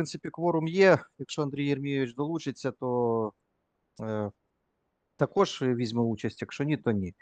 принципі, кворум є. Якщо Андрій Єрмійович долучиться, то е, також візьме участь. Якщо ні, то ні.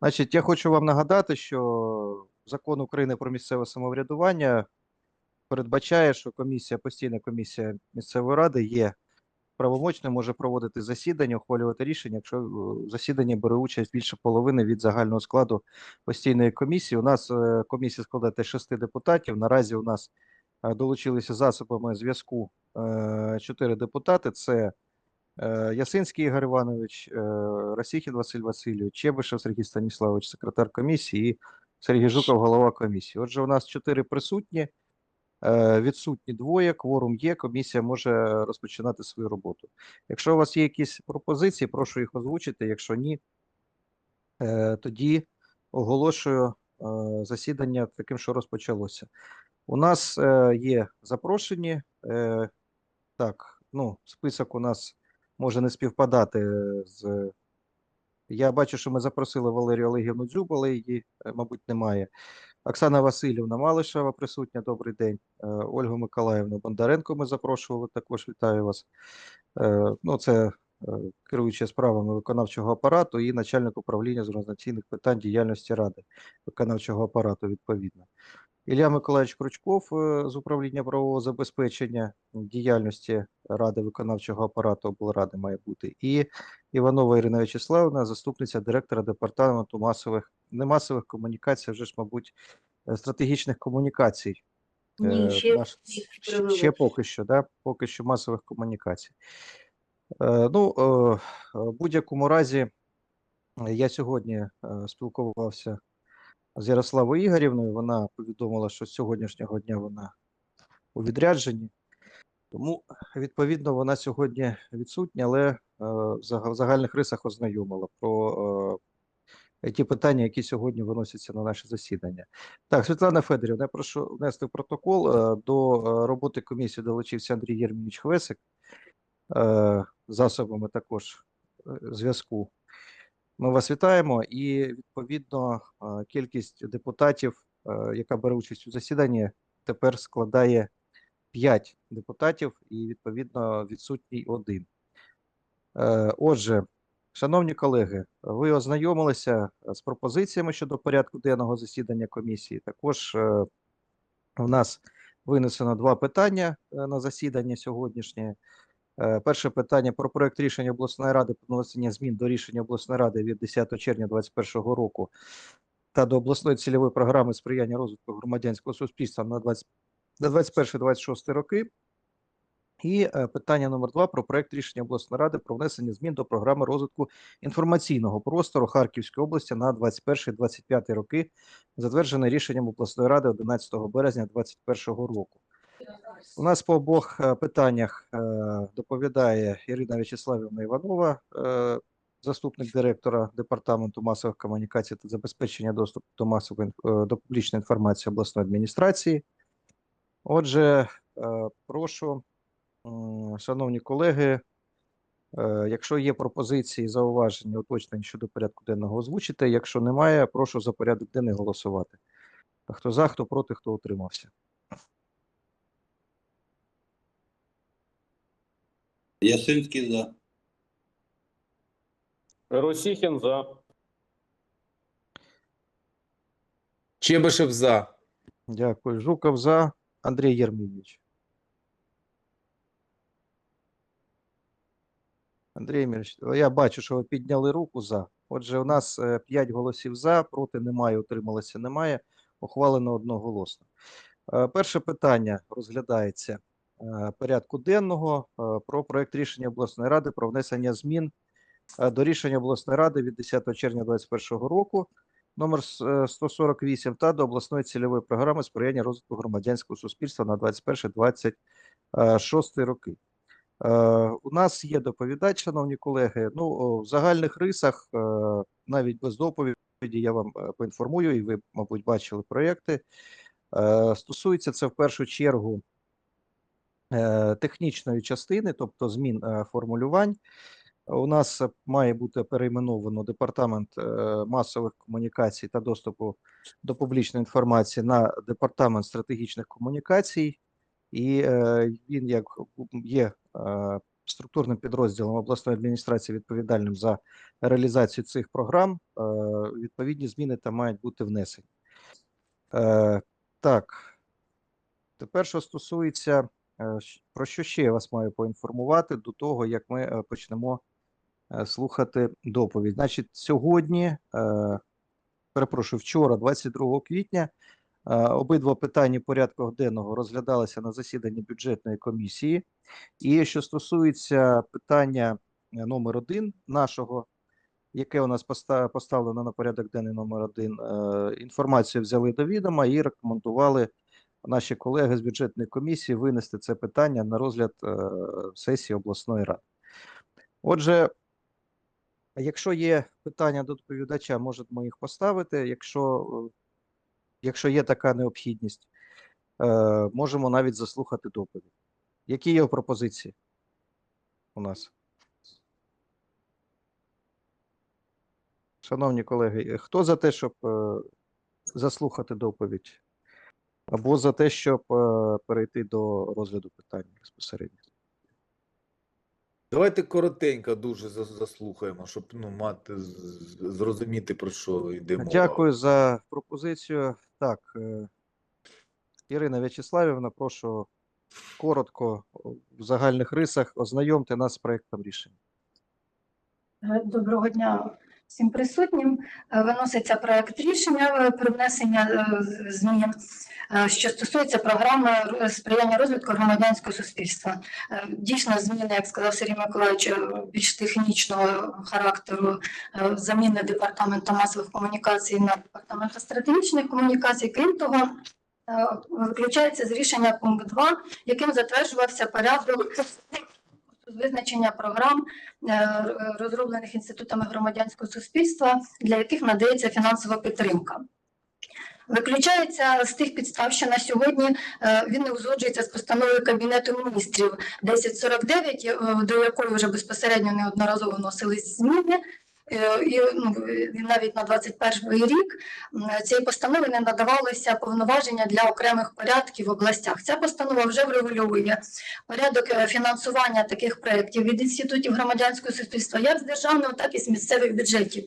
Значить, я хочу вам нагадати, що закон України про місцеве самоврядування передбачає, що комісія, постійна комісія місцевої ради є правомочною, може проводити засідання, ухвалювати рішення, якщо в засіданні бере участь більше половини від загального складу постійної комісії. У нас е, комісія складається з шести депутатів. Наразі у нас е, долучилися засобами зв'язку е, чотири депутати. Це е, Ясинський Ігор Іванович, е, Росіхін Василь Васильович, Чебишев Сергій Станіславович, секретар комісії, і Сергій Жуков, голова комісії. Отже, у нас чотири присутні, е, відсутні двоє, кворум є, комісія може розпочинати свою роботу. Якщо у вас є якісь пропозиції, прошу їх озвучити. Якщо ні, е, тоді оголошую е, засідання таким, що розпочалося. У нас е, є запрошені. Е, так, ну, список у нас може не співпадати з. Я бачу, що ми запросили Валерію Олегівну Дзюб, але її, е, мабуть, немає. Оксана Васильівна Малишева присутня. Добрий день. Е, Ольгу Миколаївну Бондаренко ми запрошували. Також вітаю вас. Е, Ну, це керуюча справами виконавчого апарату і начальник управління з організаційних питань діяльності ради виконавчого апарату відповідно. Ілля Миколаївич Кручков е, з управління правового забезпечення діяльності ради виконавчого апарату облради має бути. І Іванова Ірина Вячеславовна, заступниця директора департаменту масових не масових комунікацій, вже ж, мабуть, е, стратегічних комунікацій. Е, Ні, ще, наш- Ще поки що, да? поки що масових комунікацій. Е, ну, е, е, в будь-якому разі, е, я сьогодні е, спілкувався з Ярославою Ігорівною. Вона повідомила, що з сьогоднішнього дня вона у відрядженні. Тому, відповідно, вона сьогодні відсутня, але е, в загальних рисах ознайомила про е, ті питання, які сьогодні виносяться на наше засідання. Так, Світлана Федорівна, я прошу внести в протокол. е, До роботи комісії долучився Андрій Єрмійович Хвесик засобами також зв'язку. Ми вас вітаємо, і відповідно е, кількість депутатів, е, яка бере участь у засіданні, тепер складає 5 депутатів, і відповідно відсутній один. Е, Отже, шановні колеги, ви ознайомилися з пропозиціями щодо порядку денного засідання комісії. Також в нас винесено два питання на засідання сьогоднішнє. Е, Перше питання про проект рішення обласної ради про внесення змін до рішення обласної ради від 10 червня 2021 року та до обласної цільової програми сприяння розвитку громадянського суспільства на 20 на 21-26 роки. І е, питання номер два про проект рішення обласної ради про внесення змін до програми розвитку інформаційного простору Харківської області на 21-25 роки, затверджене рішенням обласної ради 11 березня 2021 року. У нас по обох е, питаннях е, доповідає Ірина Вячеславівна Іванова, е, заступник директора департаменту масових комунікацій та забезпечення доступу до масової до публічної інформації обласної адміністрації. Отже, прошу, шановні колеги, якщо є пропозиції, зауваження, уточнення щодо порядку денного, озвучити. Якщо немає, прошу за порядок денний голосувати. Хто за, хто проти, хто утримався. Ясинський за. Росіхін за. Чебишев за. Дякую. Жуков за. Андрій Єрмійович. Андрій Єрмійович, я бачу, що ви підняли руку за. Отже, у нас 5 голосів за, проти немає, утрималося немає. Ухвалено одноголосно. Е, Перше питання розглядається е, порядку денного е, про проект рішення обласної ради про внесення змін е, до рішення обласної ради від 10 червня 2021 року номер с- е, 148 та до обласної цільової програми сприяння розвитку громадянського суспільства на 21-26 роки. Е, У нас є доповідач, шановні колеги. Ну, в загальних рисах, е, навіть без доповіді, я вам е, поінформую, і ви, мабуть, бачили проєкти. Е, Стосується це в першу чергу е, технічної частини, тобто змін е, формулювань. У нас е, має бути перейменовано департамент е, масових комунікацій та доступу до публічної інформації на департамент стратегічних комунікацій. і е, він як є е, структурним підрозділом обласної адміністрації відповідальним за реалізацію цих програм, е, відповідні зміни там мають бути внесені. Е, Так, тепер що стосується, е, про що ще я вас маю поінформувати до того, як ми е, почнемо е, слухати доповідь. Значить, сьогодні, е, перепрошую, вчора, 22 квітня, е, обидва питання порядку денного розглядалися на засіданні бюджетної комісії. І що стосується питання е, номер один нашого, яке у нас поста- поставлено на порядок денний номер один, е, інформацію взяли до відома і рекомендували наші колеги з бюджетної комісії винести це питання на розгляд е, сесії обласної ради. Отже, якщо є питання до доповідача, можемо їх поставити. Якщо, якщо є така необхідність, е, можемо навіть заслухати доповідь. Які є пропозиції у нас? Шановні колеги, хто за те, щоб е, заслухати доповідь? Або за те, щоб е, перейти до розгляду питання безпосередньо? Давайте коротенько дуже заслухаємо, щоб ну, мати зрозуміти, про що йде мова. Дякую за пропозицію. Так, е, Ірина В'ячеславівна, прошу коротко в загальних рисах ознайомте нас з проектом рішення. Доброго дня всім присутнім. Е, Виноситься проект рішення е, про внесення е, змін, що стосується програми сприяння розвитку громадянського суспільства. Дійсно, зміни, як сказав Сергій Миколаївич, більш технічного характеру заміни департаменту масових комунікацій на департамент стратегічних комунікацій. Крім того, виключається з рішення пункт 2, яким затверджувався порядок визначення програм е, розроблених інститутами громадянського суспільства, для яких надається фінансова підтримка. Виключається з тих підстав, що на сьогодні е, він не узгоджується з постановою Кабінету міністрів 1049, е, до якої вже безпосередньо неодноразово вносились зміни. Е, І ну, навіть на 21 рік цієї постанови не надавалося повноваження для окремих порядків в областях. Ця постанова вже врегульовує порядок е, фінансування таких проєктів від інститутів громадянського суспільства як з державного, так і з місцевих бюджетів.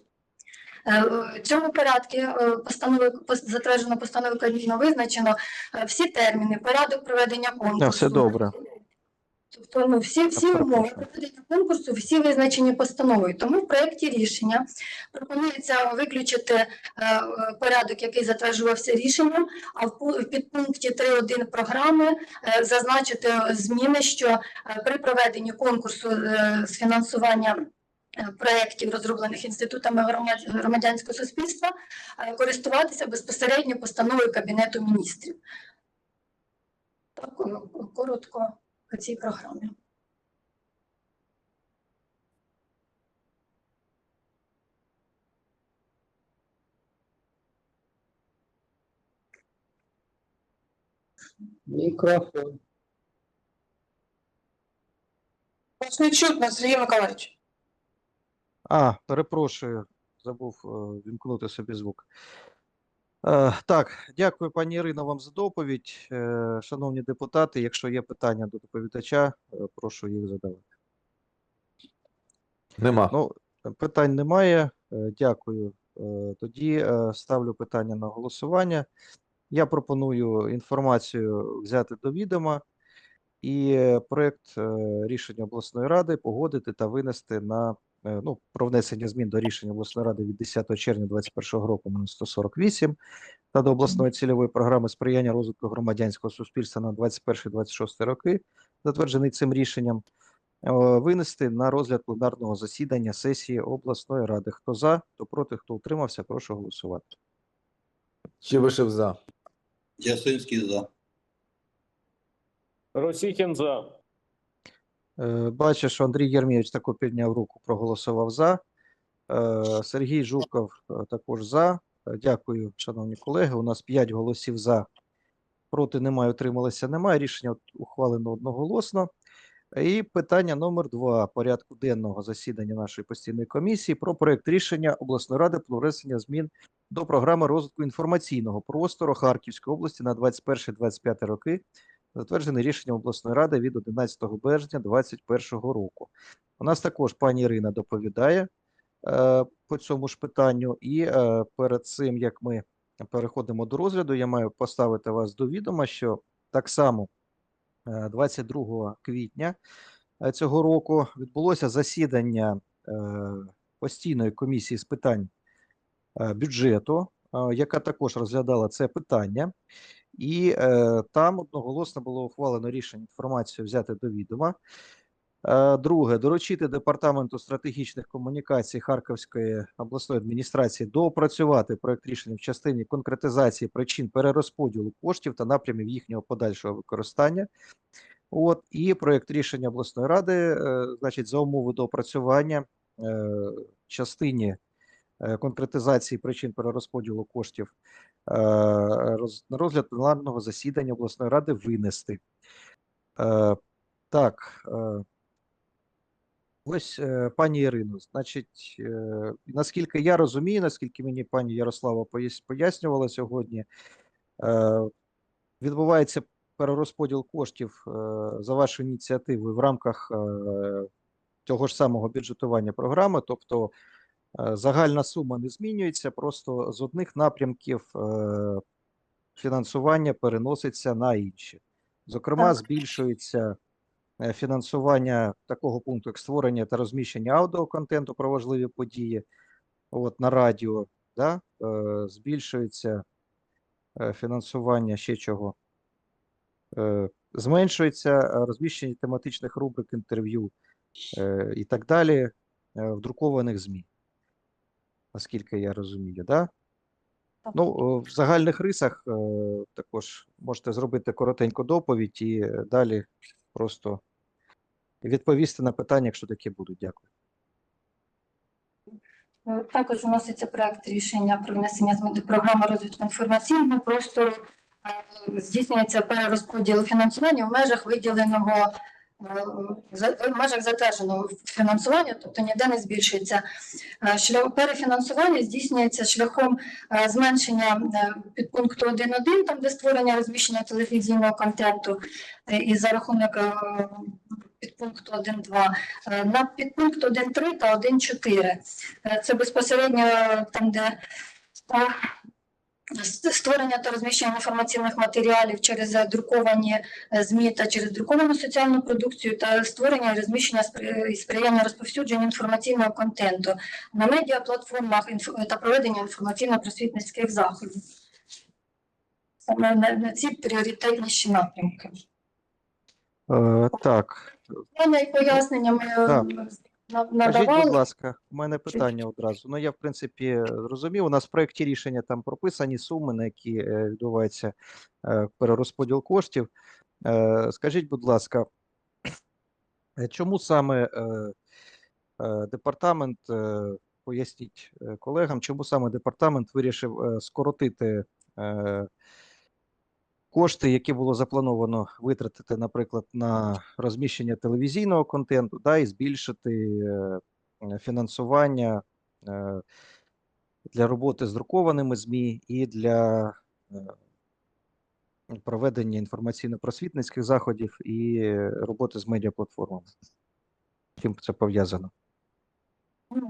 Е, В цьому порядку постанови пос- затверджено постановою Кабміну визначено всі терміни, порядок проведення конкурсу. все добре. Тобто ну, всі, всі умови проведення конкурсу, всі визначені постановою. Тому в проєкті рішення пропонується виключити е, порядок, який затверджувався рішенням, а в підпункті 3.1 програми е, зазначити зміни, що е, при проведенні конкурсу е, з фінансування е, проєктів, розроблених інститутами громадянського суспільства, е, користуватися безпосередньо постановою Кабінету міністрів. Так, е, коротко по цій програмі. Мікрофон. Вас не чутно, Сергій Миколаївич. А, перепрошую, забув е, вімкнути собі звук. Е, Так, дякую, пані Ірино, вам за доповідь. Е, Шановні депутати, якщо є питання до доповідача, е, прошу їх задавати. Нема. Ну, питань немає. Дякую. Тоді ставлю питання на голосування. Я пропоную інформацію взяти до відома і проект рішення обласної ради погодити та винести на ну, про внесення змін до рішення обласної ради від 10 червня 2021 року номер 148 та до обласної цільової програми сприяння розвитку громадянського суспільства на 21-26 роки, затверджений цим рішенням, е, винести на розгляд пленарного засідання сесії обласної ради. Хто за, хто проти, хто утримався, прошу голосувати. Чебишев за. Ясинський за. Росіхін за. Е, Бачу, що Андрій Єрмійович таку підняв руку, проголосував за. Е, Сергій Жуков е, також за. Дякую, шановні колеги. У нас 5 голосів за. Проти немає, утрималися немає. Рішення ухвалено одноголосно. І питання номер два порядку денного засідання нашої постійної комісії про проект рішення обласної ради про внесення змін до програми розвитку інформаційного простору Харківської області на 21-25 роки затверджений рішенням обласної ради від 11 березня 2021 року. У нас також пані Ірина доповідає е, по цьому ж питанню, і е, перед цим як ми переходимо до розгляду, я маю поставити вас до відома, що так само е, 22 квітня е, цього року відбулося засідання е, постійної комісії з питань е, бюджету, е, яка також розглядала це питання. І е, там одноголосно було ухвалено рішення інформацію взяти до відома. Е, Друге, доручити департаменту стратегічних комунікацій Харківської обласної адміністрації доопрацювати проект рішення в частині конкретизації причин перерозподілу коштів та напрямів їхнього подальшого використання. От і проект рішення обласної ради, е, значить, за умови доопрацювання е, частині конкретизації причин перерозподілу коштів е, на розгляд пленарного засідання обласної ради винести. Е, Так, е, ось е, пані Ірино, значить, е, наскільки я розумію, наскільки мені пані Ярослава пояснювала сьогодні, е, відбувається перерозподіл коштів е, за вашою ініціативою в рамках е, того ж самого бюджетування програми, тобто е, загальна сума не змінюється, просто з одних напрямків е, фінансування переноситься на інші. Зокрема, збільшується е, фінансування такого пункту, як створення та розміщення аудіоконтенту про важливі події от, на радіо, да? е, збільшується е, фінансування ще чого. Е, Зменшується е, розміщення тематичних рубрик інтерв'ю е, і так далі е, в друкованих ЗМІ, наскільки я розумію, да? Так. Ну, е, в загальних рисах е, також можете зробити коротеньку доповідь і е, далі просто відповісти на питання, якщо такі будуть. Дякую. Також вноситься проект рішення про внесення змін до програми розвитку інформаційного простору. Здійснюється перерозподіл фінансування в межах виділеного в межах затвердженого фінансування, тобто ніде не збільшується. Е, Шлях перефінансування здійснюється шляхом е, зменшення е, підпункту 1.1, там де створення розміщення телевізійного контенту, е, і за рахунок е, підпункту 1.2 е, на підпункт 1.3 та 1.4. Е, Це безпосередньо там, де е, створення та розміщення інформаційних матеріалів через друковані е, ЗМІ та через друковану соціальну продукцію та створення і розміщення і сприяння розповсюдженню інформаційного контенту на медіаплатформах та проведення інформаційно-просвітницьких заходів. Саме на, на ці пріоритетніші напрямки. Е, так, і пояснення ми е, Так. Скажіть, надавали. будь ласка, у мене питання одразу. Ну, я, в принципі, зрозумів. У нас в проєкті рішення там прописані суми, на які е, відбувається е, перерозподіл коштів. Е, Скажіть, будь ласка, е, чому саме е, е, департамент, е, поясніть е, колегам, чому саме департамент вирішив е, скоротити е, кошти, які було заплановано витратити, наприклад, на розміщення телевізійного контенту, да, і збільшити е, фінансування е, для роботи з друкованими ЗМІ і для е, проведення інформаційно-просвітницьких заходів і роботи з медіаплатформами. Чим це пов'язано?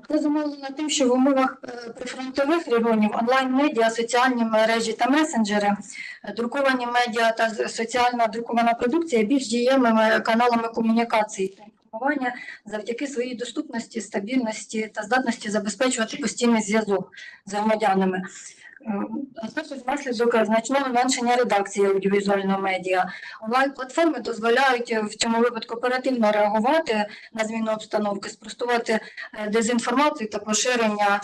Це зумовлено тим, що в умовах е, прифронтових регіонів онлайн-медіа, соціальні мережі та месенджери, е, друковані медіа та соціальна друкована продукція більш дієвими каналами комунікації та завдяки своїй доступності, стабільності та здатності забезпечувати постійний зв'язок з громадянами. Також внаслідок значного зменшення редакції аудіовізуального медіа. Онлайн-платформи дозволяють е, в цьому випадку оперативно реагувати на зміну обстановки, спростувати е, дезінформацію та поширення,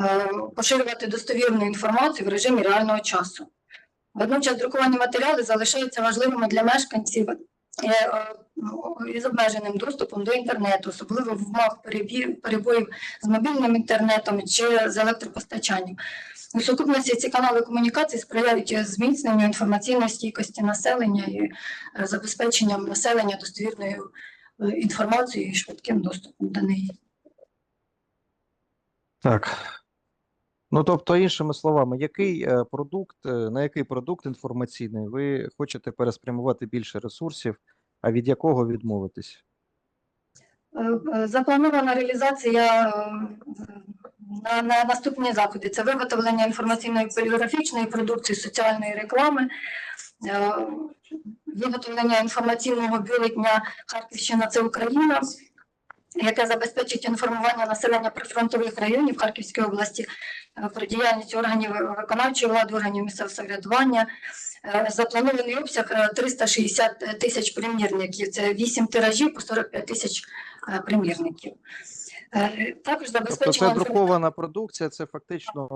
е, поширювати достовірну інформацію в режимі реального часу. Водночас друковані матеріали залишаються важливими для мешканців із обмеженим доступом до інтернету, особливо в умовах перебоїв з мобільним інтернетом чи з електропостачанням. У сукупності ці канали комунікації сприяють зміцненню інформаційної стійкості населення і е, забезпеченням населення достовірною е, інформацією і швидким доступом до неї. Так. Ну, тобто, іншими словами, який е, продукт, на який продукт інформаційний ви хочете переспрямувати більше ресурсів, а від якого відмовитись? Е, е, Запланована реалізація е, на, на наступні заходи. Це виготовлення інформаційної поліграфічної продукції, соціальної реклами, виготовлення інформаційного бюлетня Харківщина це Україна, яке забезпечить інформування населення прифронтових районів Харківської області е, про діяльність органів виконавчої влади, органів місцевого самоврядування. Е, Запланований обсяг е, 360 тисяч примірників. Це 8 тиражів по 45 тисяч е, примірників. Е, Також Тобто забезпечення це друкована продукція, це фактично е,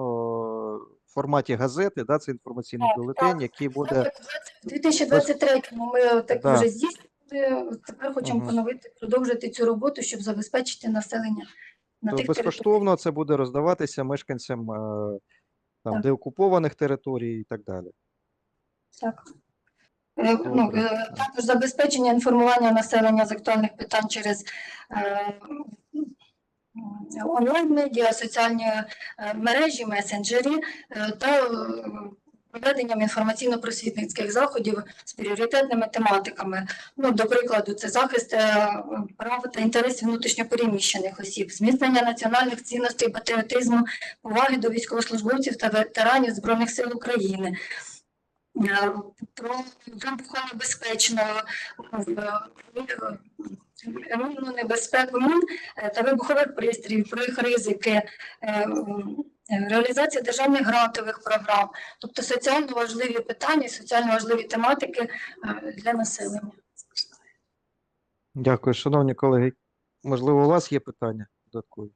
в форматі газети, да, це інформаційний бюлетень, який буде. У 2023-му ми так Да. вже здійснили. Тепер хочемо Мгм. поновити, продовжити цю роботу, щоб забезпечити населення на тих територіях. безкоштовно це буде роздаватися мешканцям е, там, Так. деокупованих територій і так далі. Так. Е, Ну, Добре. е, також забезпечення інформування населення з актуальних питань через е, онлайн-медіа, соціальні е, мережі, месенджері е, та е, проведенням інформаційно-просвітницьких заходів з пріоритетними тематиками. Ну, до прикладу, це захист е, прав та інтересів внутрішньопереміщених осіб, зміцнення національних цінностей, патріотизму, поваги до військовослужбовців та ветеранів Збройних сил України. Е, Про вибухонебезпечну емону небезпеку мін е, та вибухових пристроїв, про їх ризики, е, е, реалізація державних грантових програм, тобто соціально важливі питання, соціально важливі тематики е, для населення. Дякую, шановні колеги. Можливо, у вас є питання додаткові?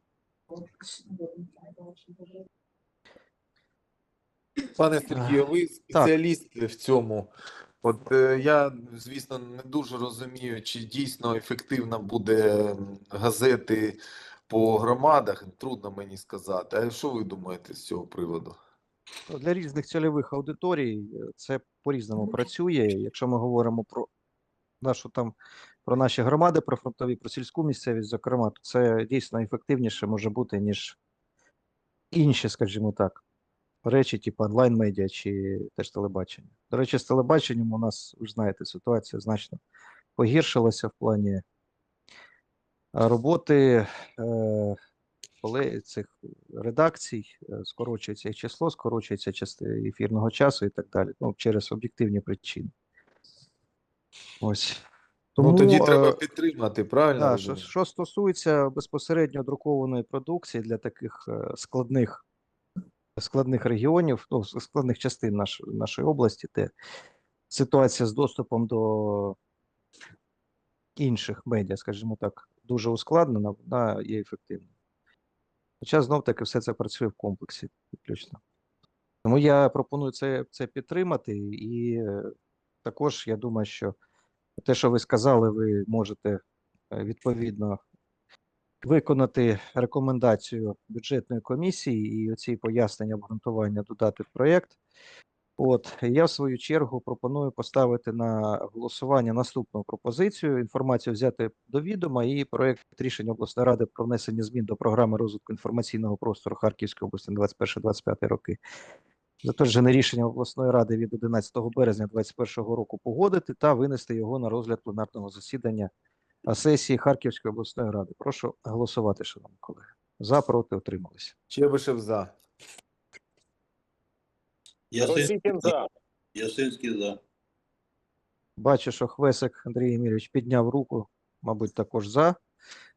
Пане Сергію, ви спеціаліст в цьому. От е, я, звісно, не дуже розумію, чи дійсно ефективно буде газети по громадах. Трудно мені сказати. А що ви думаєте з цього приводу? Ну, Для різних цільових аудиторій е, це по-різному працює. Якщо ми говоримо про нашу там про наші громади, про фронтові, про сільську місцевість, зокрема, то це дійсно ефективніше може бути, ніж інші, скажімо так, речі, типу онлайн-медіа чи теж телебачення. До речі, з телебаченням у нас, ви ж знаєте, ситуація значно погіршилася в плані роботи е, поле- цих редакцій, е, скорочується їх число, скорочується частина ефірного часу і так далі. Ну, через об'єктивні причини. Ось. ну тоді е, треба підтримати, правильно? Да, що, що стосується безпосередньо друкованої продукції для таких е, складних, складних регіонів, ну, складних частин наш, нашої області, де ситуація з доступом до інших медіа, скажімо так, дуже ускладнена, вона є ефективною. Хоча знов таки все це працює в комплексі виключно. Тому я пропоную це, це підтримати, і е, також я думаю, що те, що ви сказали, ви можете е, відповідно виконати рекомендацію бюджетної комісії і оці пояснення обґрунтування додати в проєкт. От я в свою чергу пропоную поставити на голосування наступну пропозицію: інформацію взяти до відома і проєкт рішення обласної ради про внесення змін до програми розвитку інформаційного простору Харківської області на 21-25 роки. Затверджене рішення обласної ради від 11 березня 2021 року погодити та винести його на розгляд пленарного засідання сесії Харківської обласної ради. Прошу голосувати, шановні колеги. За, проти, утрималися. Чебишев за. Ясинський за. за. Ясинський за. Бачу, що Хвесик Андрій Ємірович підняв руку, мабуть, також за.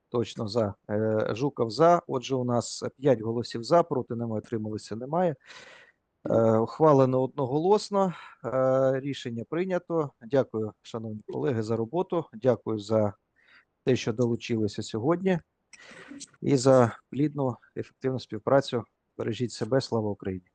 Точно за. Е, Жуков за. Отже, у нас 5 голосів за, проти немає, утрималися немає. Е, Ухвалено одноголосно. Е, Рішення прийнято. Дякую, шановні колеги, за роботу. Дякую за те, що долучилися сьогодні, і за плідну ефективну співпрацю. Бережіть себе, слава Україні.